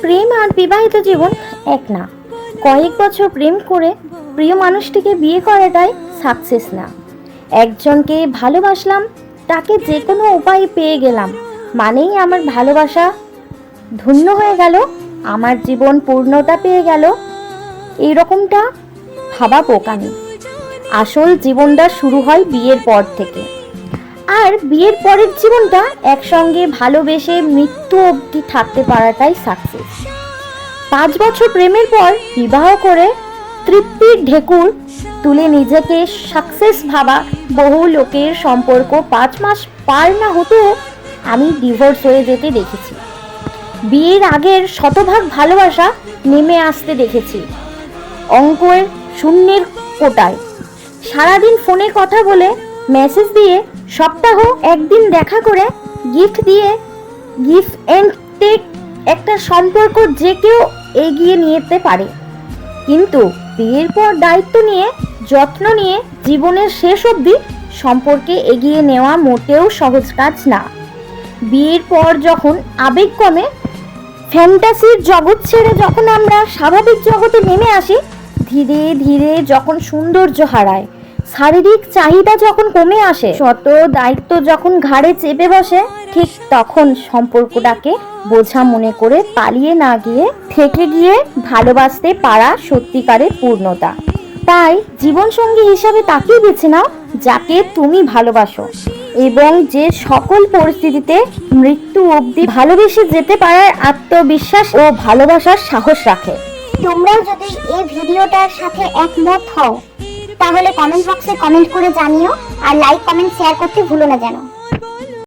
প্রেম আর বিবাহিত জীবন এক না। কয়েক বছর প্রেম করে প্রিয় মানুষটিকে বিয়ে করাটাই সাকসেস না। একজনকে ভালোবাসলাম, তাকে যে কোনো উপায়ে পেয়ে গেলাম। মানেই আমার ভালোবাসা ধন্য হয়ে গেল, আমার জীবন পূর্ণতা পেয়ে গেল। এই এইরকমটা ভাবা বোকামি আসল জীবনটা শুরু হয় বিয়ের পর থেকে। আর বিয়ের পরের জীবনটা একসঙ্গে ভালোবেসে মৃত্যু অবধি থাকতে পারাটাই সাকসেস পাঁচ বছর প্রেমের পর বিবাহ করে তৃপ্তির ঢেকুর তুলে নিজেকে সাকসেস ভাবা বহু লোকের সম্পর্ক পাঁচ মাস পার না হতেও আমি ডিভোর্স হয়ে যেতে দেখেছি। বিয়ের আগের শতভাগ ভালোবাসা নেমে আসতে দেখেছি। অঙ্কের শূন্যের কোটায়। সারাদিন ফোনে কথা বলে মেসেজ দিয়ে সপ্তাহ একদিন দেখা করে গিফট দিয়ে গিফট এন্ড টেক একটা সম্পর্ক যে কেউ এগিয়ে নিয়ে যেতে পারে। কিন্তু বিয়ের পর দায়িত্ব নিয়ে, যত্ন নিয়ে জীবনের শেষ অবধি সম্পর্কে এগিয়ে নেওয়া মোটেও সহজ কাজ না। বিয়ের পর যখন আবেগ কমে ফ্যান্টাসির জগৎ ছেড়ে যখন আমরা স্বাভাবিক জগতে নেমে আসি, ধীরে ধীরে যখন সৌন্দর্য হারায় শারীরিক চাহিদা যখন কমে আসে, শত দায়িত্ব যখন ঘাড়ে চেপে বসে, ঠিক তখন সম্পর্কটাকে বোঝা মনে করে পালিয়ে না গিয়ে থেকে গিয়ে ভালোবাসতে পারা সত্যিকারের পূর্ণতা। তাই জীবনসঙ্গী হিসাবে তাকেই বেছে নাও যাকে তুমি ভালোবাসো এবং যে সকল পরিস্থিতিতে মৃত্যু অবধি ভালোবেসে যেতে পারার আত্মবিশ্বাস ও ভালোবাসার সাহস রাখে। তোমরাও যদি এই ভিডিওটার সাথে একমত হও তাহলে কমেন্ট বক্সে কমেন্ট করে জানিও আর লাইক কমেন্ট শেয়ার করতে ভুলো না যেন।